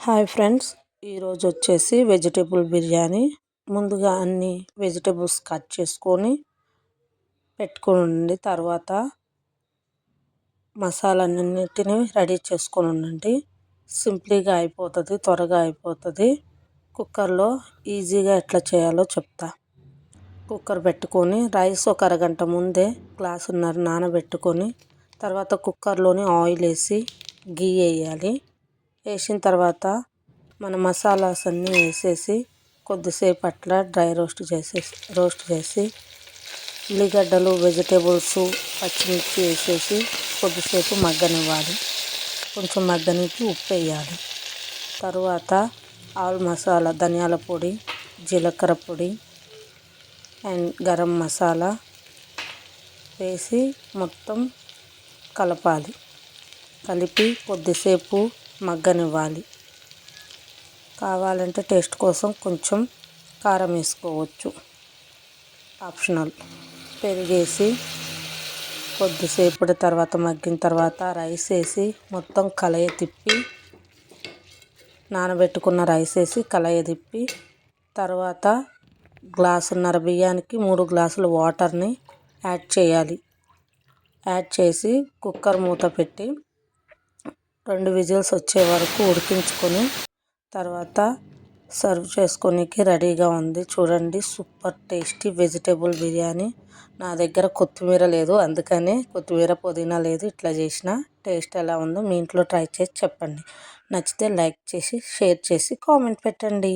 Hi friends ఈరోజు వచ్చేసి vegetable biryani. ముందుగా అన్ని వెజిటేబుల్స్ కట్ చేసుకొని పెట్టుకోండి తర్వాత మసాలాన్నిటిని రెడీ చేసుకొని ఉండండి. సింప్లీగా అయిపోతుంది త్వరగా అయిపోతుంది. కుక్కర్లో ఈజీగా ఎట్లా చేయాలో చెప్తా. కుక్కర్ పెట్టుకొని రైస్ ఒక అరగంట ముందే గ్లాసున్నర నానబెట్టుకొని తర్వాత కుక్కర్లోని ఆయిల్ వేసి గీ వేయాలి. వేసిన తర్వాత మన మసాలాస్ అన్నీ వేసేసి కొద్దిసేపు అట్లా డ్రై రోస్ట్ చేసేసి రోస్ట్ చేసి ఉల్లిగడ్డలు వెజిటేబుల్స్ పచ్చిమిర్చి వేసేసి కొద్దిసేపు మగ్గనివ్వాలి. కొంచెం మగ్గనికి ఉప్పు వేయాలి. తరువాత ఆల్ మసాలా ధనియాల పొడి జీలకర్ర పొడి అండ్ గరం మసాలా వేసి మొత్తం కలపాలి. కలిపి కొద్దిసేపు మగ్గనివ్వాలి. కావాలంటే టేస్ట్ కోసం కొంచెం కారం వేసుకోవచ్చు. ఆప్షనల్. పెరిగేసి కొద్దిసేపటి తర్వాత మగ్గిన తర్వాత రైస్ వేసి మొత్తం కలయ తిప్పి నానబెట్టుకున్న రైస్ వేసి కలయ తిప్పి తర్వాత గ్లాసున్నర బియ్యానికి మూడు గ్లాసులు వాటర్ని యాడ్ చేయాలి. యాడ్ చేసి కుక్కర్ మూత పెట్టి రెండు విజిల్స్ వచ్చే వరకు ఉడికించుకొని తర్వాత సర్వ్ చేసుకోనికి రెడీగా ఉంది. చూడండి సూపర్ టేస్టీ వెజిటేబుల్ బిర్యానీ. నా దగ్గర కొత్తిమీర లేదు అందుకని కొత్తిమీర పుదీనా లేదు. ఇట్లా చేసిన టేస్ట్ ఎలా ఉందో మీ ఇంట్లో ట్రై చేసి చెప్పండి. నచ్చితే లైక్ చేసి షేర్ చేసి కామెంట్ పెట్టండి.